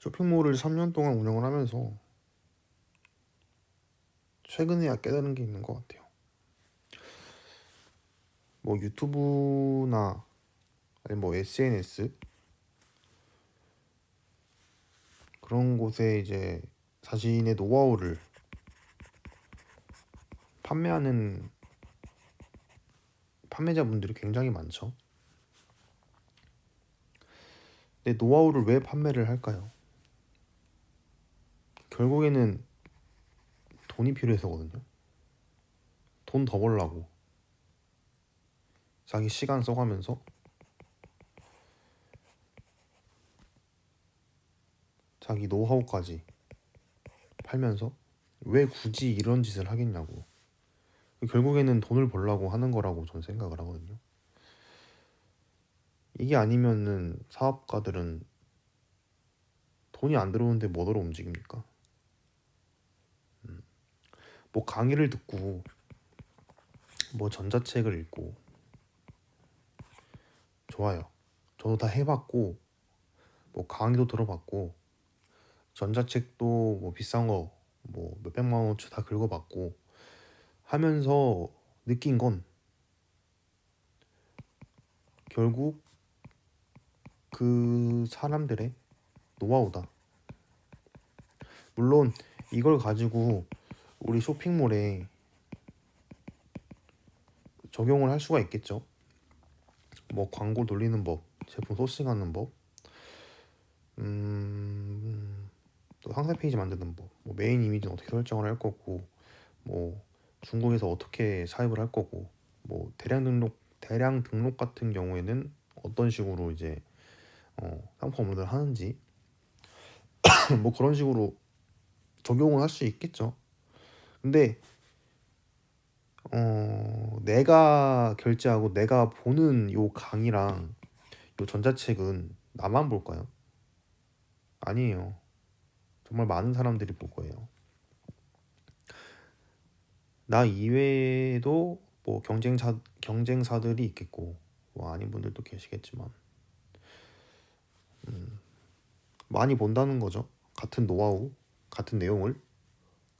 쇼핑몰을 3년 동안 운영을 하면서 최근에야 깨달은 게 있는 것 같아요. 뭐 유튜브나 아니 뭐 SNS 그런 곳에 이제 자신의 노하우를 판매하는 판매자분들이 굉장히 많죠. 근데 노하우를 왜 판매를 할까요? 결국에는 돈이 필요해서거든요. 돈 더 벌라고. 자기 시간 써가면서 자기 노하우까지 팔면서 왜 굳이 이런 짓을 하겠냐고. 결국에는 돈을 벌라고 하는 거라고 저는 생각을 하거든요. 이게 아니면은 사업가들은 돈이 안 들어오는데 뭐더러 움직입니까? 음. 뭐 강의를 듣고 뭐 전자책을 읽고 좋아요. 저도 다 해봤고 뭐 강의도 들어봤고 전자책도 뭐 비싼 거 뭐 몇백만 원어치 다 긁어봤고 하면서 느낀 건 결국 그 사람들의 노하우다. 물론 이걸 가지고 우리 쇼핑몰에 적용을 할 수가 있겠죠. 뭐 광고 돌리는 법, 제품 소싱하는 법, 음, 또 상세 페이지 만드는 법, 뭐 메인 이미지는 어떻게 설정을 할 거고, 뭐 중국에서 어떻게 사입을 할 거고, 뭐 대량 등록 대량 등록 같은 경우에는 어떤 식으로 이제 어, 상품 업로드를 하는지 뭐 그런 식으로 적용을 할 수 있겠죠. 근데 어, 내가 결제하고 내가 보는 요 강의랑 요 전자책은 나만 볼까요? 아니에요. 정말 많은 사람들이 볼 거예요. 나 이외에도 뭐 경쟁사 경쟁사들이 있겠고 뭐 아닌 분들도 계시겠지만 음, 많이 본다는 거죠. 같은 노하우, 같은 내용을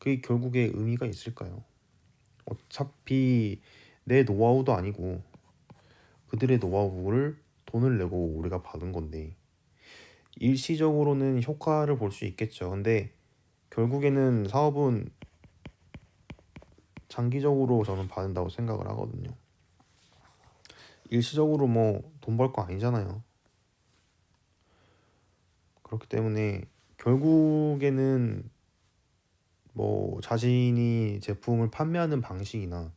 그게 결국에 의미가 있을까요? 어차피 내 노하우도 아니고 그들의 노하우를 돈을 내고 우리가 받은 건데 일시적으로는 효과를 볼 수 있겠죠. 근데 결국에는 사업은 장기적으로 저는 받는다고 생각을 하거든요. 일시적으로 뭐 돈 벌 거 아니잖아요. 그렇기 때문에 결국에는 뭐 자신이 제품을 판매하는 방식이나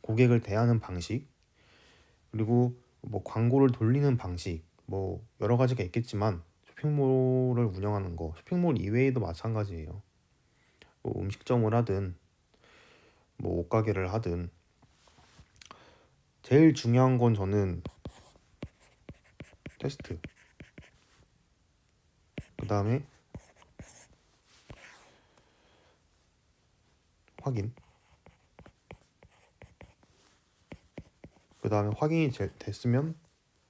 고객을 대하는 방식 그리고 뭐 광고를 돌리는 방식 뭐 여러 가지가 있겠지만 쇼핑몰을 운영하는 거 쇼핑몰 이외에도 마찬가지예요. 뭐 음식점을 하든 뭐 옷가게를 하든 제일 중요한 건 저는 테스트 그 다음에 확인 그 다음에 확인이 제- 됐으면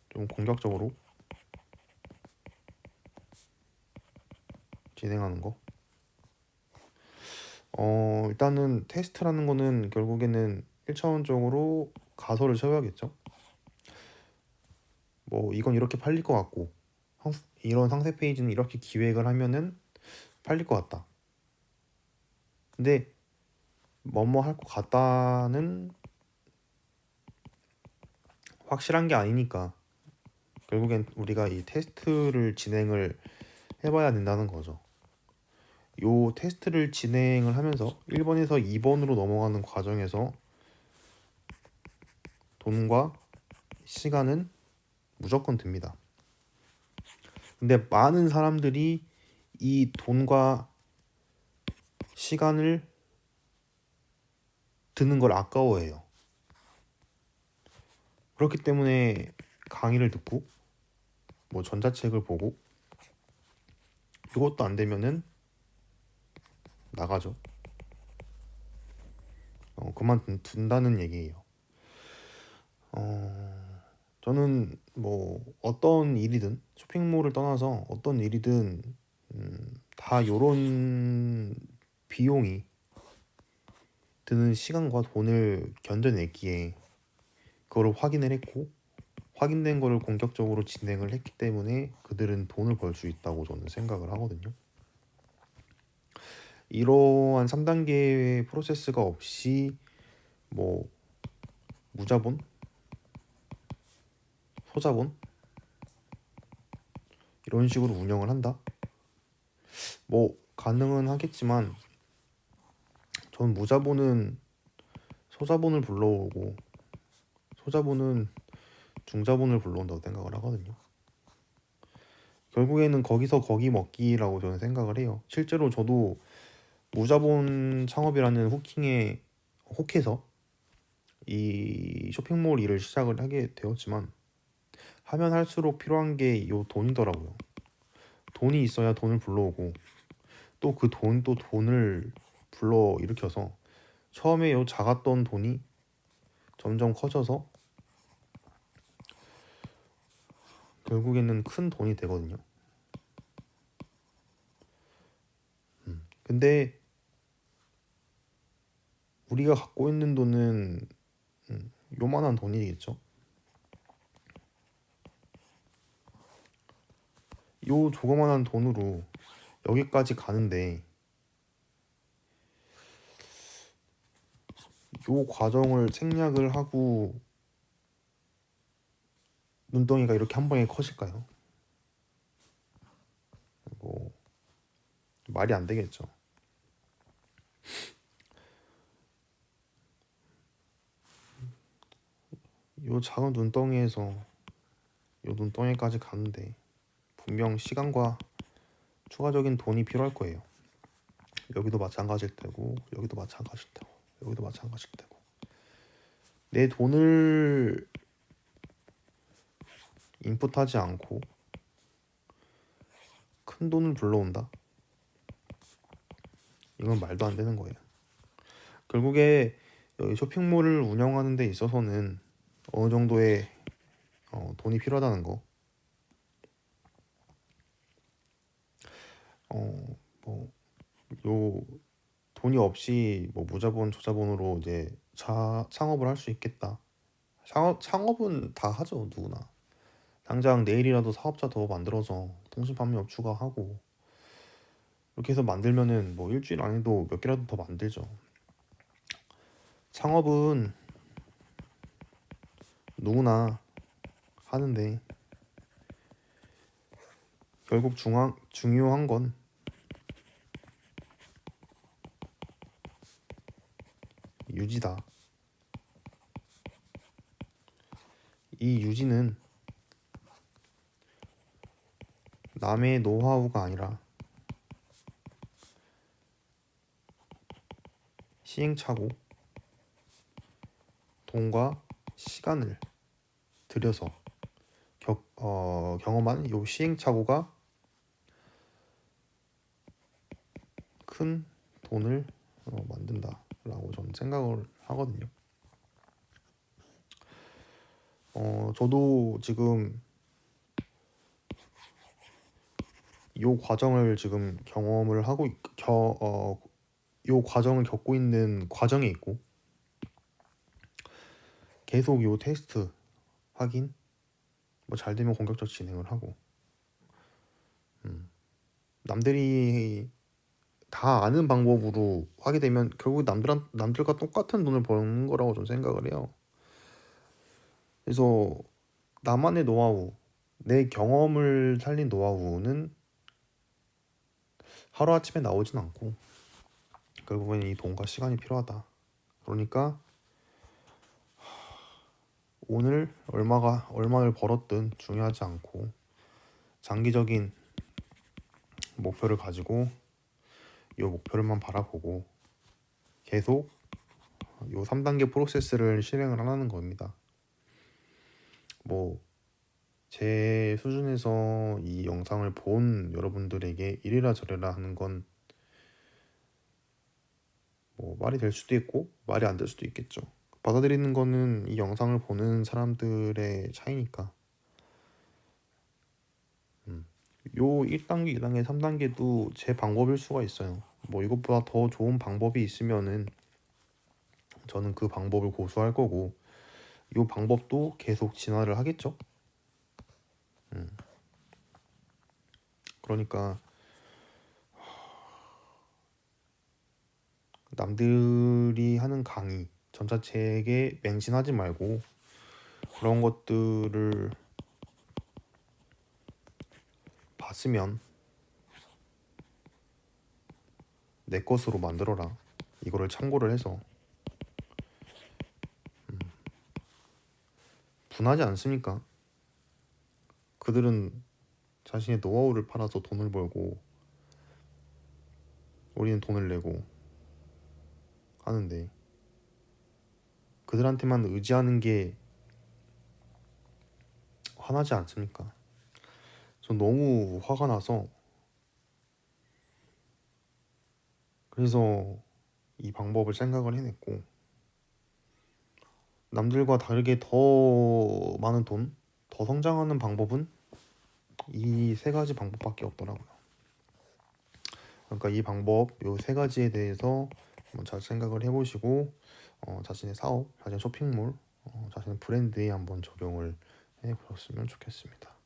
좀 공격적으로 진행하는 거. 어, 일단은 테스트라는 거는 결국에는 1차원적으로 가설을 세워야겠죠. 뭐 이건 이렇게 팔릴 것 같고 상- 이런 상세 페이지는 이렇게 기획을 하면은 팔릴 것 같다. 근데 뭐뭐 할 것 같다는 확실한 게 아니니까 결국엔 우리가 이 테스트를 진행을 해봐야 된다는 거죠. 요 테스트를 진행을 하면서 1번에서 2번으로 넘어가는 과정에서 돈과 시간은 무조건 듭니다. 근데 많은 사람들이 이 돈과 시간을 드는 걸 아까워해요. 그렇기 때문에 강의를 듣고 뭐 전자책을 보고 이것도 안 되면은 나가죠. 어, 그만 둔다는 얘기예요. 어, 저는 뭐 어떤 일이든 쇼핑몰을 떠나서 어떤 일이든 음, 다 요런 비용이 드는 시간과 돈을 견뎌냈기에 그거를 확인을 했고 확인된 거를 공격적으로 진행을 했기 때문에 그들은 돈을 벌 수 있다고 저는 생각을 하거든요. 이러한 3단계의 프로세스가 없이 뭐 무자본, 소자본 이런 식으로 운영을 한다. 뭐 가능은 하겠지만 전 무자본은 소자본을 불러오고 소자본은 중자본을 불러온다고 생각을 하거든요. 결국에는 거기서 거기 먹기라고 저는 생각을 해요. 실제로 저도 무자본 창업이라는 후킹에 혹해서 이 쇼핑몰 일을 시작을 하게 되었지만 하면 할수록 필요한 게요 돈이더라고요. 돈이 있어야 돈을 불러오고 또 그 돈또 돈을 불러 일으켜서 처음에 요 작았던 돈이 점점 커져서 결국에는 큰 돈이 되거든요. 음, 근데 우리가 갖고 있는 돈은 음, 요만한 돈이겠죠. 요 조그만한 돈으로 여기까지 가는데 요 과정을 생략을 하고 눈덩이가 이렇게 한 방에 커질까요? 뭐 말이 안 되겠죠. 요 작은 눈덩이에서 요 눈덩이까지 가는데 분명 시간과 추가적인 돈이 필요할 거예요. 여기도 마찬가지일 테고 여기도 마찬가지일 테고 여기도 마찬가지일 테고 내 돈을 인풋하지 않고 큰 돈을 불러온다. 이건 말도 안 되는 거예요. 결국에 쇼핑몰을 운영하는 데 있어서는 어느 정도의 어, 돈이 필요하다는 거. 어, 뭐, 요 돈이 없이 뭐 무자본, 저자본으로 이제 차, 창업을 할 수 있겠다. 창업, 창업은 다 하죠, 누구나. 당장 내일이라도 사업자 더 만들어서 통신 판매업 추가하고 이렇게 해서 만들면은 뭐 일주일 안에도 몇 개라도 더 만들죠. 창업은 누구나 하는데 결국 중앙 중요한 건 유지다. 이 유지는 남의 노하우가 아니라 시행착오, 돈과 시간을 들여서 격, 어, 경험한 요 시행착오가 큰 돈을 어, 만든다 라고 저는 생각을 하거든요. 어, 저도 지금 요 과정을 지금 경험을 하고 있, 겨, 어, 요 과정을 겪고 있는 과정에 있고 계속 요 테스트 확인 뭐 잘 되면 공격적 진행을 하고 음, 남들이 다 아는 방법으로 하게 되면 결국 남들 남들과 똑같은 돈을 버는 거라고 좀 생각을 해요. 그래서 나만의 노하우, 내 경험을 살린 노하우는 하루 아침에 나오진 않고 결국에는 이 돈과 시간이 필요하다. 그러니까 오늘 얼마가 얼마를 벌었든 중요하지 않고 장기적인 목표를 가지고 이 목표를만 바라보고 계속 이 3단계 프로세스를 실행을 하는 겁니다. 뭐 제 수준에서 이 영상을 본 여러분들에게 이래라 저래라 하는 건 뭐 말이 될 수도 있고 말이 안 될 수도 있겠죠. 받아들이는 거는 이 영상을 보는 사람들의 차이니까. 음. 요 1단계, 2단계, 3단계도 제 방법일 수가 있어요. 뭐 이것보다 더 좋은 방법이 있으면은 저는 그 방법을 고수할 거고 요 방법도 계속 진화를 하겠죠. 음. 그러니까 남들이 하는 강의 전자책에 맹신하지 말고 그런 것들을 봤으면 내 것으로 만들어라. 이거를 참고를 해서 음, 분하지 않습니까? 그들은 자신의 노하우를 팔아서 돈을 벌고 우리는 돈을 내고 하는데 그들한테만 의지하는 게 화나지 않습니까? 전 너무 화가 나서 그래서 이 방법을 생각을 해냈고 남들과 다르게 더 많은 돈, 더 성장하는 방법은 이 세 가지 방법밖에 없더라고요. 그러니까 이 방법, 요 세 가지에 대해서 한번 잘 생각을 해보시고 어, 자신의 사업, 자신의 쇼핑몰, 어, 자신의 브랜드에 한번 적용을 해보셨으면 좋겠습니다.